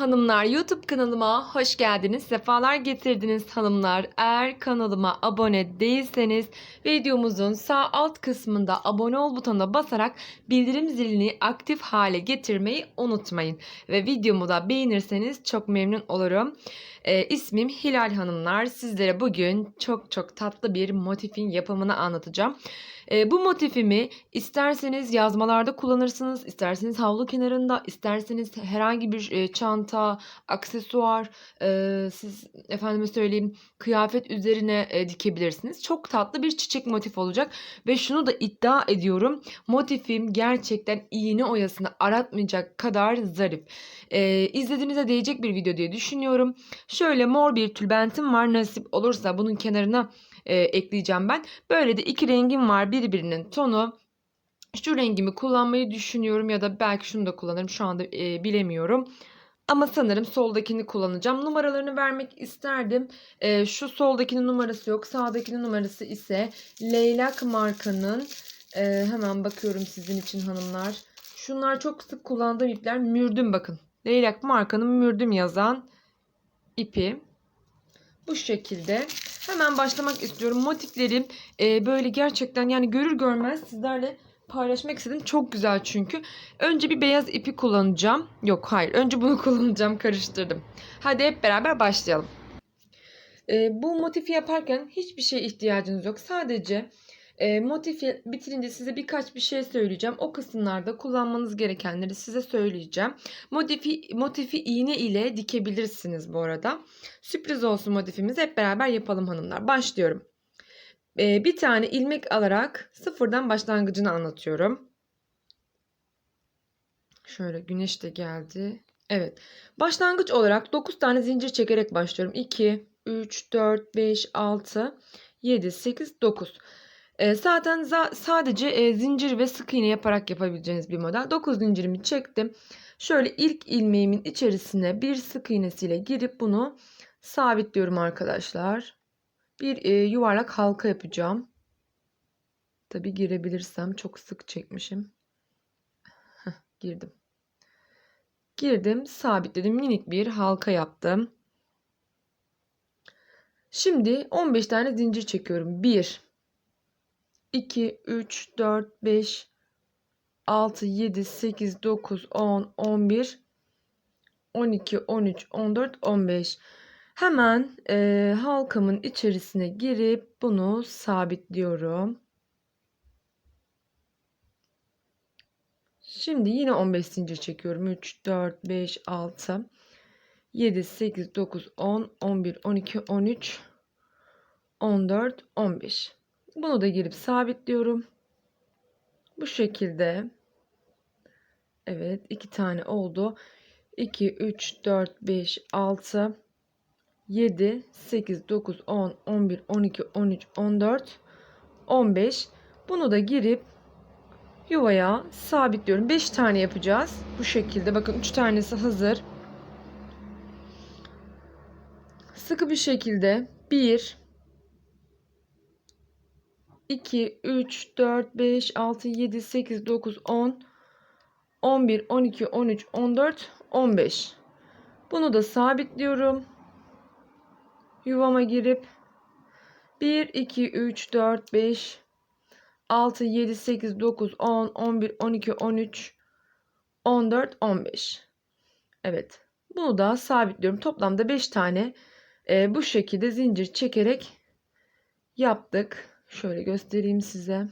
hanımlar YouTube kanalıma hoş geldiniz. Sefalar getirdiniz hanımlar. Eğer kanalıma abone değilseniz videomuzun sağ alt kısmında abone ol butonuna basarak bildirim zilini aktif hale getirmeyi unutmayın. Ve videomu da beğenirseniz çok memnun olurum. Ee, ismim Hilal Hanımlar. Sizlere bugün çok çok tatlı bir motifin yapımını anlatacağım. Ee, bu motifimi isterseniz yazmalarda kullanırsınız, isterseniz havlu kenarında, isterseniz herhangi bir e, çanta, aksesuar, e, siz efendime söyleyeyim kıyafet üzerine e, dikebilirsiniz. Çok tatlı bir çiçek motif olacak ve şunu da iddia ediyorum. Motifim gerçekten iğne oyasını aratmayacak kadar zarif. E, izlediğinize değecek bir video diye düşünüyorum. Şöyle mor bir tülbentim var. Nasip olursa bunun kenarına e, ekleyeceğim ben. Böyle de iki rengim var birbirinin tonu. Şu rengimi kullanmayı düşünüyorum ya da belki şunu da kullanırım. Şu anda e, bilemiyorum. Ama sanırım soldakini kullanacağım. Numaralarını vermek isterdim. E, şu soldakinin numarası yok. Sağdakinin numarası ise Leylak markanın. E, hemen bakıyorum sizin için hanımlar. Şunlar çok sık kullandığım ipler. Mürdüm bakın. Leylak markanın mürdüm yazan ipi. Bu şekilde. Hemen başlamak istiyorum. Motiflerim e, böyle gerçekten yani görür görmez sizlerle paylaşmak istedim. Çok güzel çünkü. Önce bir beyaz ipi kullanacağım. Yok hayır. Önce bunu kullanacağım. Karıştırdım. Hadi hep beraber başlayalım. E, bu motifi yaparken hiçbir şeye ihtiyacınız yok. Sadece e, motifi bitirince size birkaç bir şey söyleyeceğim. O kısımlarda kullanmanız gerekenleri size söyleyeceğim. Motifi, motifi iğne ile dikebilirsiniz bu arada. Sürpriz olsun motifimizi hep beraber yapalım hanımlar. Başlıyorum. Ee, bir tane ilmek alarak sıfırdan başlangıcını anlatıyorum. Şöyle güneş de geldi. Evet. Başlangıç olarak 9 tane zincir çekerek başlıyorum. 2, 3, 4, 5, 6, 7, 8, 9. Ee, zaten za- sadece e, zincir ve sık iğne yaparak yapabileceğiniz bir model. 9 zincirimi çektim. Şöyle ilk ilmeğimin içerisine bir sık iğnesiyle girip bunu sabitliyorum arkadaşlar. Bir e, yuvarlak halka yapacağım. Tabi girebilirsem çok sık çekmişim. Heh, girdim. Girdim, sabitledim. Minik bir halka yaptım. Şimdi 15 tane zincir çekiyorum. 1 2 3 4 5 6 7 8 9 10 11 12 13 14 15 Hemen e, halkamın içerisine girip bunu sabitliyorum. Şimdi yine 15 zincir çekiyorum. 3, 4, 5, 6, 7, 8, 9, 10, 11, 12, 13, 14, 15. Bunu da girip sabitliyorum. Bu şekilde. Evet iki tane oldu. 2, 3, 4, 5, 6, 7, 8, 9, 10, 11, 12, 13, 14, 15. Bunu da girip yuvaya sabitliyorum. 5 tane yapacağız. Bu şekilde. Bakın 3 tanesi hazır. Sıkı bir şekilde 1 2 3 4 5 6 7 8 9 10 11 12 13 14 15. Bunu da sabitliyorum. Yuvama girip 1 2 3 4 5 6 7 8 9 10 11 12 13 14 15 Evet bunu da sabitliyorum. Toplamda 5 tane e, bu şekilde zincir çekerek yaptık şöyle göstereyim size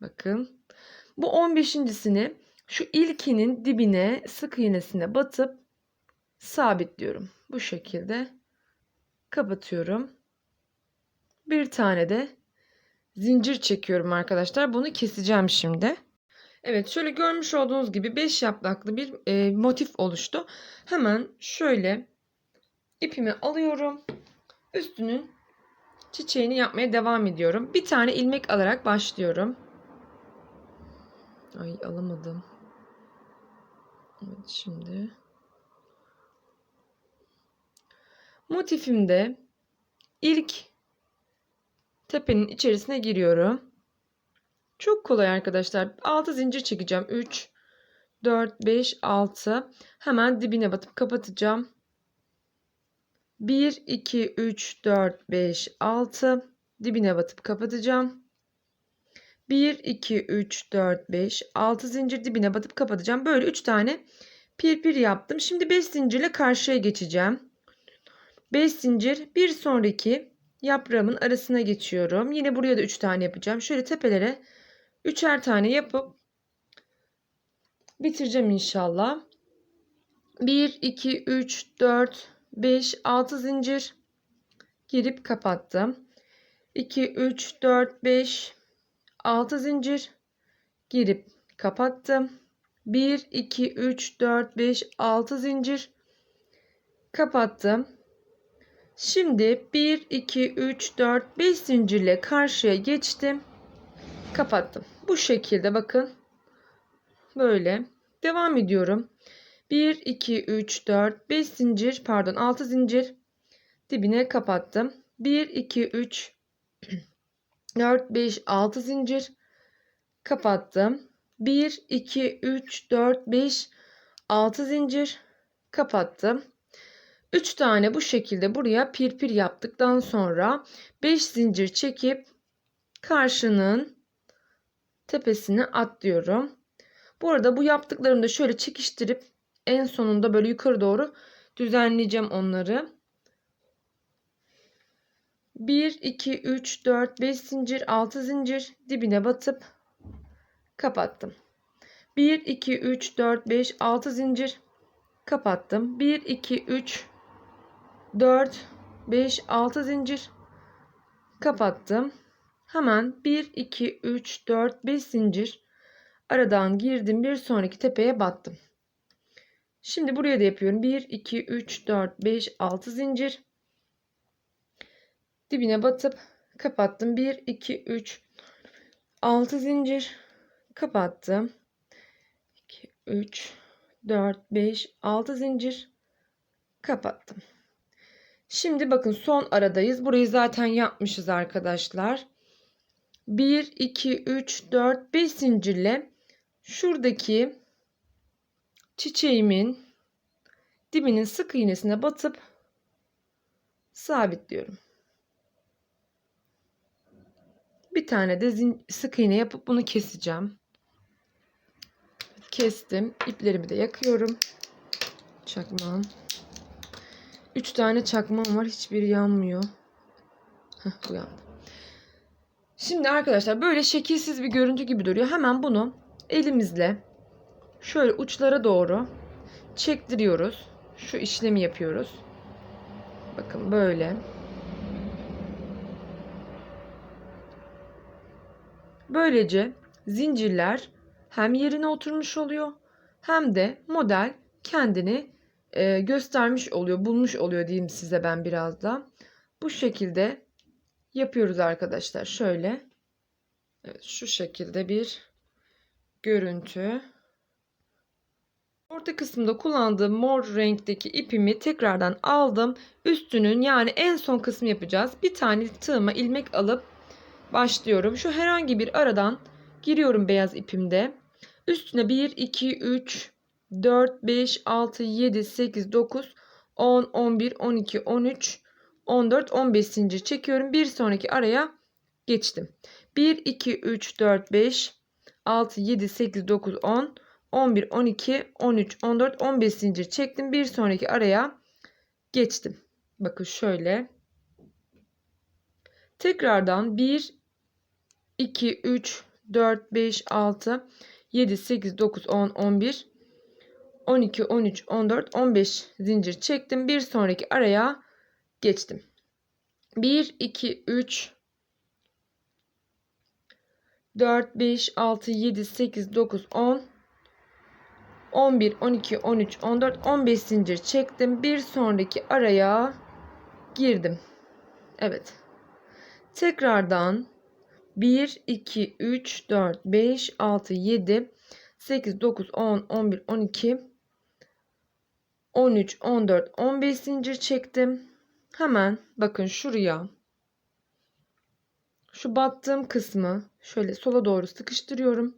bakın bu 15.sini şu ilkinin dibine sık iğnesine batıp sabitliyorum. Bu şekilde kapatıyorum. Bir tane de zincir çekiyorum arkadaşlar. Bunu keseceğim şimdi. Evet şöyle görmüş olduğunuz gibi 5 yapraklı bir e, motif oluştu. Hemen şöyle ipimi alıyorum. Üstünün çiçeğini yapmaya devam ediyorum. Bir tane ilmek alarak başlıyorum. Ay alamadım. Evet şimdi Motifimde ilk tepenin içerisine giriyorum. Çok kolay arkadaşlar. 6 zincir çekeceğim. 3, 4, 5, 6. Hemen dibine batıp kapatacağım. 1, 2, 3, 4, 5, 6. Dibine batıp kapatacağım. 1, 2, 3, 4, 5, 6 zincir dibine batıp kapatacağım. Böyle 3 tane pir pir yaptım. Şimdi 5 zincirle karşıya geçeceğim. 5 zincir bir sonraki yaprağımın arasına geçiyorum. Yine buraya da 3 tane yapacağım. Şöyle tepelere 3'er tane yapıp bitireceğim inşallah. 1, 2, 3, 4, 5, 6 zincir girip kapattım. 2, 3, 4, 5, 6 zincir girip kapattım. 1, 2, 3, 4, 5, 6 zincir kapattım. Şimdi 1, 2, 3, 4, 5 zincirle karşıya geçtim. Kapattım. Bu şekilde bakın. Böyle. Devam ediyorum. 1, 2, 3, 4, 5 zincir pardon 6 zincir dibine kapattım. 1, 2, 3, 4, 5, 6 zincir kapattım. 1, 2, 3, 4, 5, 6 zincir kapattım. 3 tane bu şekilde buraya pirpir yaptıktan sonra 5 zincir çekip karşının tepesine atlıyorum. Bu arada bu yaptıklarımı da şöyle çekiştirip en sonunda böyle yukarı doğru düzenleyeceğim onları. 1, 2, 3, 4, 5 zincir, 6 zincir dibine batıp kapattım. 1, 2, 3, 4, 5, 6 zincir kapattım. 1, 2, 3, 4, 5, 6 zincir kapattım. Hemen 1, 2, 3, 4, 5 zincir aradan girdim. Bir sonraki tepeye battım. Şimdi buraya da yapıyorum. 1, 2, 3, 4, 5, 6 zincir. Dibine batıp kapattım. 1, 2, 3, 6 zincir kapattım. 2, 3, 4, 5, 6 zincir kapattım. Şimdi bakın son aradayız. Burayı zaten yapmışız arkadaşlar. 1, 2, 3, 4, 5 zincirle şuradaki çiçeğimin dibinin sık iğnesine batıp sabitliyorum. Bir tane de sık iğne yapıp bunu keseceğim. Kestim. İplerimi de yakıyorum. Çakmağım. 3 tane çakmağım var. Hiçbiri yanmıyor. Heh, bu yandı. Şimdi arkadaşlar böyle şekilsiz bir görüntü gibi duruyor. Hemen bunu elimizle şöyle uçlara doğru çektiriyoruz. Şu işlemi yapıyoruz. Bakın böyle. Böylece zincirler hem yerine oturmuş oluyor hem de model kendini e, göstermiş oluyor, bulmuş oluyor diyeyim size ben biraz da. Bu şekilde yapıyoruz arkadaşlar. Şöyle. Evet, şu şekilde bir görüntü. Orta kısımda kullandığım mor renkteki ipimi tekrardan aldım. Üstünün yani en son kısmı yapacağız. Bir tane tığıma ilmek alıp başlıyorum. Şu herhangi bir aradan giriyorum beyaz ipimde. Üstüne 1, 2, 3, 4, 5, 6, 7, 8, 9, 10, 11, 12, 13, 14, 15 zincir çekiyorum. Bir sonraki araya geçtim. 1, 2, 3, 4, 5, 6, 7, 8, 9, 10, 11, 12, 13, 14, 15 zincir çektim. Bir sonraki araya geçtim. Bakın şöyle. Tekrardan 1, 2, 3, 4, 5, 6, 7, 8, 9, 10, 11, 12, 13, 14, 15 zincir çektim. Bir sonraki araya geçtim. 1, 2, 3, 4, 5, 6, 7, 8, 9, 10, 11, 12, 13, 14, 15 zincir çektim. Bir sonraki araya girdim. Evet. Tekrardan 1, 2, 3, 4, 5, 6, 7, 8, 9, 10, 11, 12, 13, 14, 15 zincir çektim. Hemen bakın şuraya şu battığım kısmı şöyle sola doğru sıkıştırıyorum.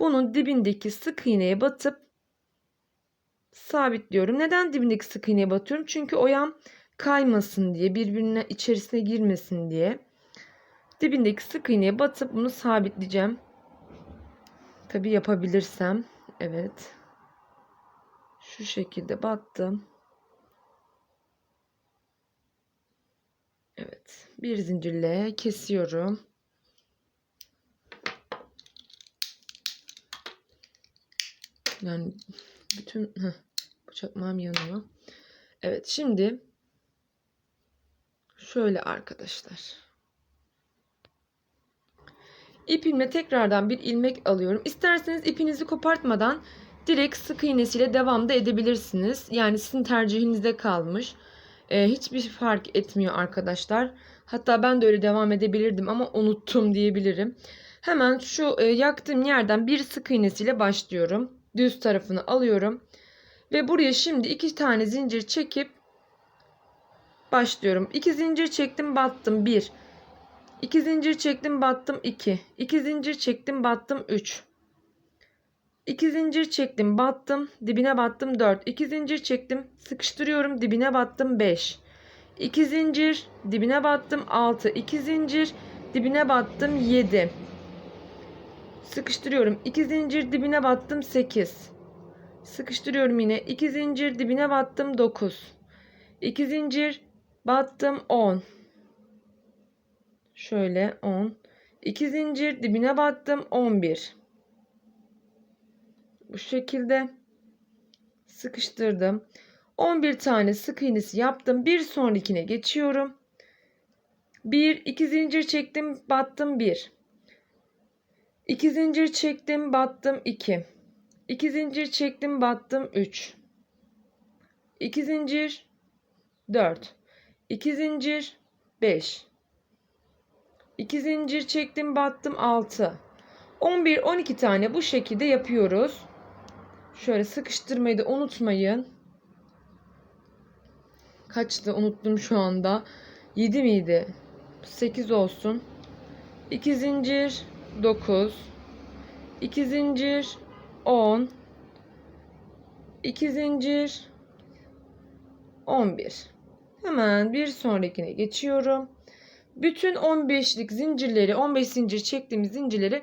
Bunun dibindeki sık iğneye batıp sabitliyorum. Neden dibindeki sık iğneye batıyorum? Çünkü oyam kaymasın diye, birbirine içerisine girmesin diye. Dibindeki sık iğneye batıp bunu sabitleyeceğim. Tabi yapabilirsem. Evet. Şu şekilde battım. Evet. Bir zincirle kesiyorum. Yani bütün heh, bıçakmağım yanıyor. Evet şimdi şöyle arkadaşlar. İpimle tekrardan bir ilmek alıyorum. İsterseniz ipinizi kopartmadan direkt sık iğnesiyle devam da edebilirsiniz. Yani sizin tercihinizde kalmış. Ee, hiçbir fark etmiyor arkadaşlar. Hatta ben de öyle devam edebilirdim ama unuttum diyebilirim. Hemen şu e, yaktığım yerden bir sık iğnesiyle başlıyorum. Düz tarafını alıyorum. Ve buraya şimdi iki tane zincir çekip başlıyorum. İki zincir çektim battım. Bir. İki zincir çektim battım 2. İki zincir çektim battım 3. İki zincir çektim battım dibine battım 4. İki zincir çektim sıkıştırıyorum dibine battım 5. İki zincir dibine battım 6. İki zincir dibine battım 7. Sıkıştırıyorum. İki zincir dibine battım 8. Sıkıştırıyorum yine. İki zincir dibine battım 9. İki zincir battım 10. Şöyle 10. 2 zincir dibine battım 11. Bu şekilde sıkıştırdım. 11 tane sık iğnesi yaptım. Bir sonrakine geçiyorum. 1 2 zincir çektim, battım 1. 2 zincir çektim, battım 2. 2 zincir çektim, battım 3. 2 zincir 4. 2 zincir 5. 2 zincir çektim battım 6 11 12 tane bu şekilde yapıyoruz şöyle sıkıştırmayı da unutmayın kaçtı unuttum şu anda 7 miydi 8 olsun 2 zincir 9 2 zincir 10 2 zincir 11 hemen bir sonrakine geçiyorum bütün 15'lik zincirleri 15 zincir çektiğimiz zincirleri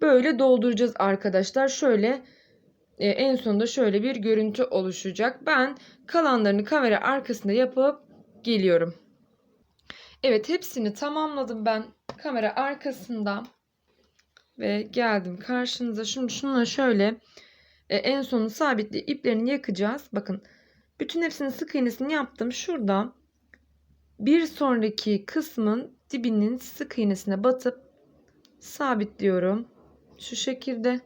böyle dolduracağız arkadaşlar. Şöyle e, en sonunda şöyle bir görüntü oluşacak. Ben kalanlarını kamera arkasında yapıp geliyorum. Evet hepsini tamamladım ben kamera arkasında. Ve geldim karşınıza. Şimdi şununla şöyle e, en sonu sabitli iplerini yakacağız. Bakın bütün hepsinin sık iğnesini yaptım. Şurada bir sonraki kısmın dibinin sık iğnesine batıp sabitliyorum. Şu şekilde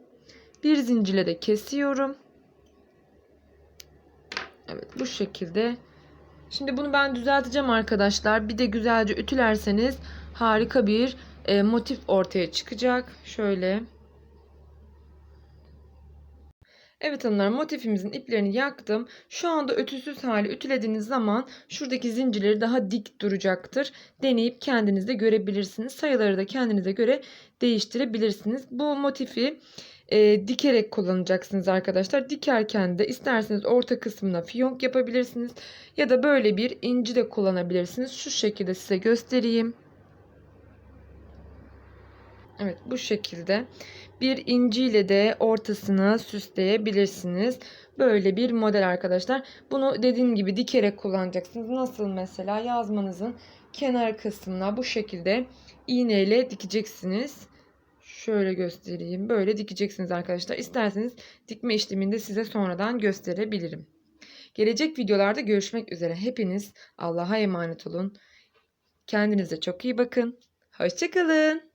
bir zincirle de kesiyorum. Evet bu şekilde. Şimdi bunu ben düzelteceğim arkadaşlar. Bir de güzelce ütülerseniz harika bir e, motif ortaya çıkacak. Şöyle. Evet hanımlar motifimizin iplerini yaktım. Şu anda ütüsüz hali ütülediğiniz zaman şuradaki zincirleri daha dik duracaktır. Deneyip kendiniz de görebilirsiniz. Sayıları da kendinize göre değiştirebilirsiniz. Bu motifi e, dikerek kullanacaksınız arkadaşlar. Dikerken de isterseniz orta kısmına fiyonk yapabilirsiniz. Ya da böyle bir inci de kullanabilirsiniz. Şu şekilde size göstereyim. Evet bu şekilde bir inciyle de ortasını süsleyebilirsiniz. Böyle bir model arkadaşlar. Bunu dediğim gibi dikerek kullanacaksınız. Nasıl mesela yazmanızın kenar kısmına bu şekilde iğneyle dikeceksiniz. Şöyle göstereyim. Böyle dikeceksiniz arkadaşlar. İsterseniz dikme işlemini de size sonradan gösterebilirim. Gelecek videolarda görüşmek üzere. Hepiniz Allah'a emanet olun. Kendinize çok iyi bakın. Hoşçakalın.